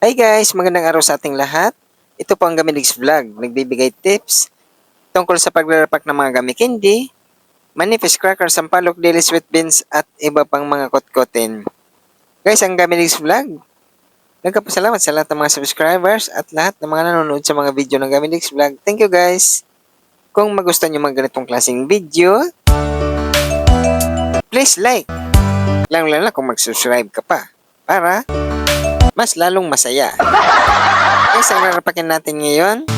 Hi guys, magandang araw sa ating lahat. Ito po ang Gamilix Vlog, nagbibigay tips tungkol sa paglarapak ng mga gami candy, manifest cracker, sampalok, daily sweet beans at iba pang mga kotkotin. Guys, ang Gamilix Vlog, nagkapasalamat sa lahat ng mga subscribers at lahat ng mga nanonood sa mga video ng Gamilix Vlog. Thank you guys! Kung magustuhan nyo mga ganitong klaseng video, please like. Lang lang lang kung mag-subscribe ka pa para mas lalong masaya. Guys, ang rarapakin natin ngayon,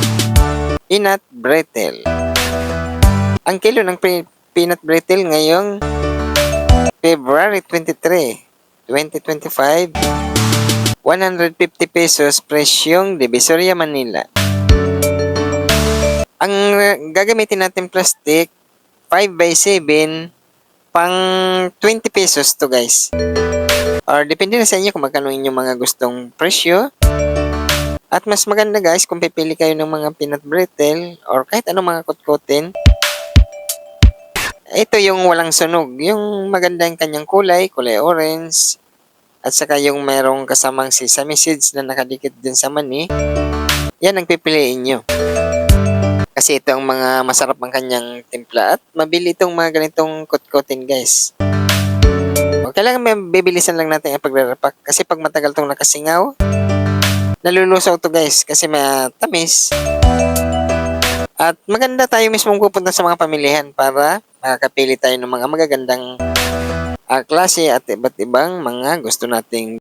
peanut brittle. Ang kilo ng pe- peanut brittle ngayong February 23, 2025, 150 pesos presyong Divisoria, Manila. Ang gagamitin natin plastic, 5 by 7 pang 20 pesos to guys. Or depende na sa inyo kung magkano inyong mga gustong presyo. At mas maganda guys kung pipili kayo ng mga peanut brittle or kahit anong mga kutkutin. Ito yung walang sunog. Yung maganda yung kanyang kulay, kulay orange. At saka yung merong kasamang sesame seeds na nakadikit din sa mani. Yan ang pipiliin nyo. Kasi ito ang mga masarap ang kanyang timpla at mabili itong mga ganitong kutkutin guys. Kailangan may bibilisan lang natin ang paglarapak kasi pag matagal tong nakasingaw, nalulusaw to guys kasi matamis. At maganda tayo mismong pupunta sa mga pamilihan para makakapili tayo ng mga magagandang ah, klase at iba't ibang mga gusto nating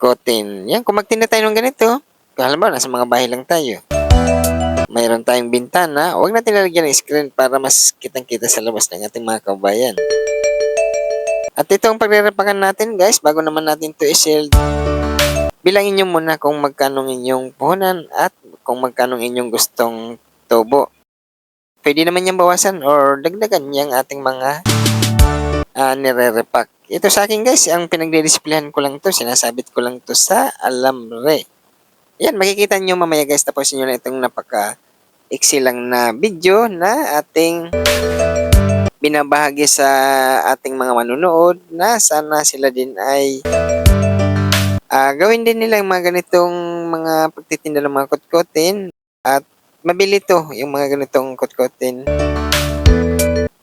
kotin. Yan, kung magtinda tayo ng ganito, halimbawa nasa mga bahay lang tayo, mayroon tayong bintana, huwag natin lalagyan ng screen para mas kitang-kita sa labas ng ating mga kabayan. At ito ang paglarapakan natin guys, bago naman natin to i-shield. Bilangin nyo muna kung magkano inyong puhunan at kung magkano inyong gustong tubo. Pwede naman niyang bawasan or dagdagan niyang ating mga uh, nire-repack. Ito sa akin guys, ang pinagdi-displayhan ko lang to, sinasabit ko lang to sa alambre. Yan, makikita nyo mamaya guys, tapos nyo na itong napaka iksi lang na video na ating binabahagi sa ating mga manunood na sana sila din ay ah, gawin din nila yung mga ganitong mga pagtitinda ng mga kutkutin at mabili to yung mga ganitong kutkutin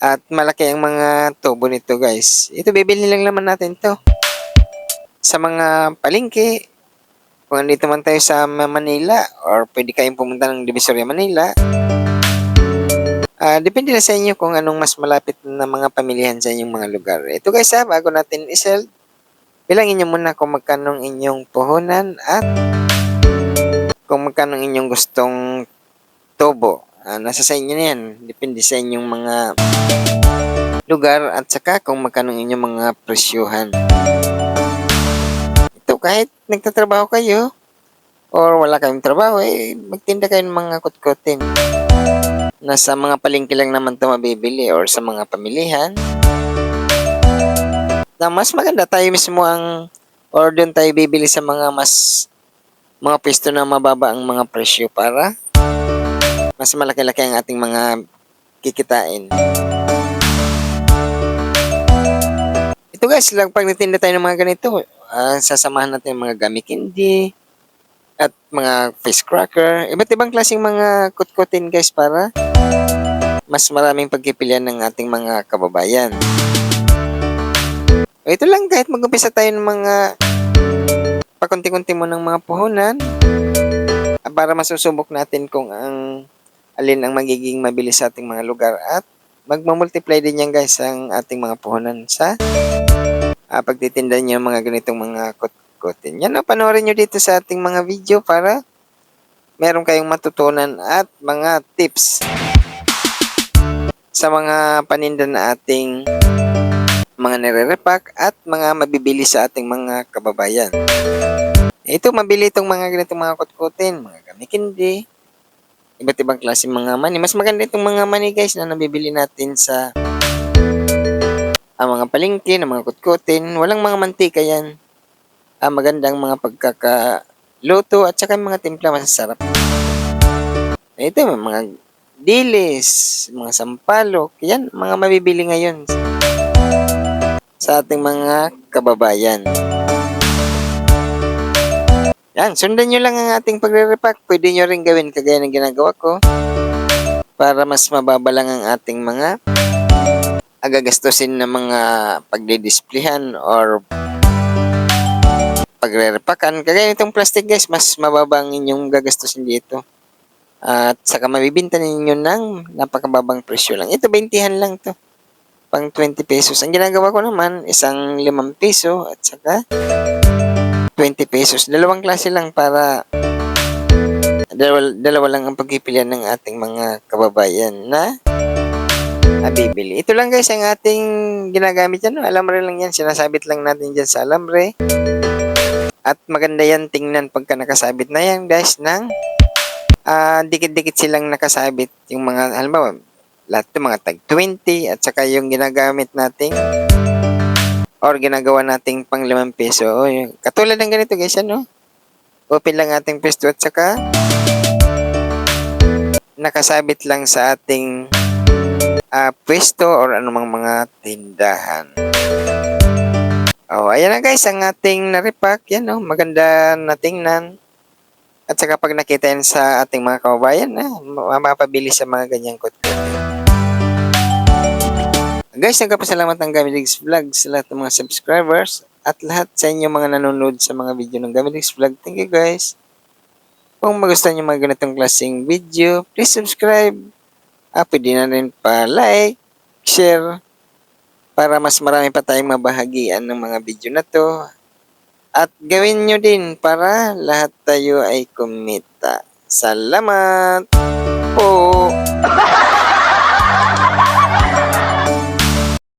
at malaki ang mga tubo nito guys. Ito bibili lang naman natin to. Sa mga palengke kung nandito man tayo sa Manila or pwede kayong pumunta ng Divisoria Manila Ah, depende na sa inyo kung anong mas malapit na mga pamilihan sa inyong mga lugar. Ito guys ha, bago natin isell, bilangin nyo muna kung magkano inyong puhunan at kung magkano inyong gustong tubo. Ah, nasa sa inyo na yan. Depende sa inyong mga lugar at saka kung magkano inyong mga presyuhan. Ito kahit nagtatrabaho kayo or wala kayong trabaho, eh, magtinda kayo ng mga kutkutin nasa mga palengke lang naman ito mabibili or sa mga pamilihan. Na mas maganda tayo mismo ang or doon tayo bibili sa mga mas mga pwesto na mababa ang mga presyo para mas malaki-laki ang ating mga kikitain. Ito guys, lang pag natinda tayo ng mga ganito, ah, sasamahan natin yung mga gummy candy, at mga face cracker, iba't ibang klaseng mga kutkutin guys para mas maraming pagpipilian ng ating mga kababayan. O ito lang kahit mag-umpisa tayo ng mga pakunti-kunti mo ng mga puhunan ah, para masusubok natin kung ang alin ang magiging mabilis sa ating mga lugar at magmamultiply din yan guys ang ating mga puhunan sa uh, pagtitinda niyo mga ganitong mga kut ikutin. Yan o, panoorin nyo dito sa ating mga video para meron kayong matutunan at mga tips sa mga paninda na ating mga nire-repack at mga mabibili sa ating mga kababayan. Ito, mabili itong mga ganitong mga kutkutin, mga gamikindi, iba't ibang klase mga mani. Mas maganda itong mga mani guys na nabibili natin sa ang mga palengke ng mga kutkutin. Walang mga mantika yan ah, magandang mga pagkakaluto at saka mga timpla masasarap. Ito, may mga dilis, mga sampalok, yan, mga mabibili ngayon sa ating mga kababayan. Yan, sundan nyo lang ang ating pagre-repack. Pwede nyo rin gawin kagaya ng ginagawa ko para mas mababa lang ang ating mga agagastusin na mga pagdidisplayhan or pagre-repakan. Kagaya nitong plastic guys, mas mababa ang inyong gagastusin dito. At saka mabibinta ninyo ng napakababang presyo lang. Ito, 20 lang to. Pang 20 pesos. Ang ginagawa ko naman, isang 5 piso at saka 20 pesos. Dalawang klase lang para dalawa, dalawa lang ang pagpipilian ng ating mga kababayan na nabibili. Ito lang guys ang ating ginagamit yan. no? Alambre lang yan. Sinasabit lang natin dyan sa alambre. At maganda yan tingnan pagka nakasabit na yan guys ng ah dikit-dikit silang nakasabit. Yung mga, halimbawa, lahat ng mga tag 20 at saka yung ginagamit nating or ginagawa nating pang 5 peso. O, yun. Katulad ng ganito guys, ano? Open lang ating pesto at saka nakasabit lang sa ating ah, pwesto or anumang mga tindahan. Oh, ayan na guys, ang ating naripak. Yan oh, maganda na tingnan. At saka pag nakita yan sa ating mga kababayan, na ma- mapabili sa mga ganyang kot Guys, nagpapasalamat ng Gamilegs Vlog sa lahat ng mga subscribers at lahat sa inyo mga nanonood sa mga video ng Gamilegs Vlog. Thank you guys. Kung magustuhan nyo mga ganitong klaseng video, please subscribe. Ah, pwede na rin pa like, share, para mas marami pa tayong mabahagian ng mga video na to. At gawin nyo din para lahat tayo ay kumita. Salamat!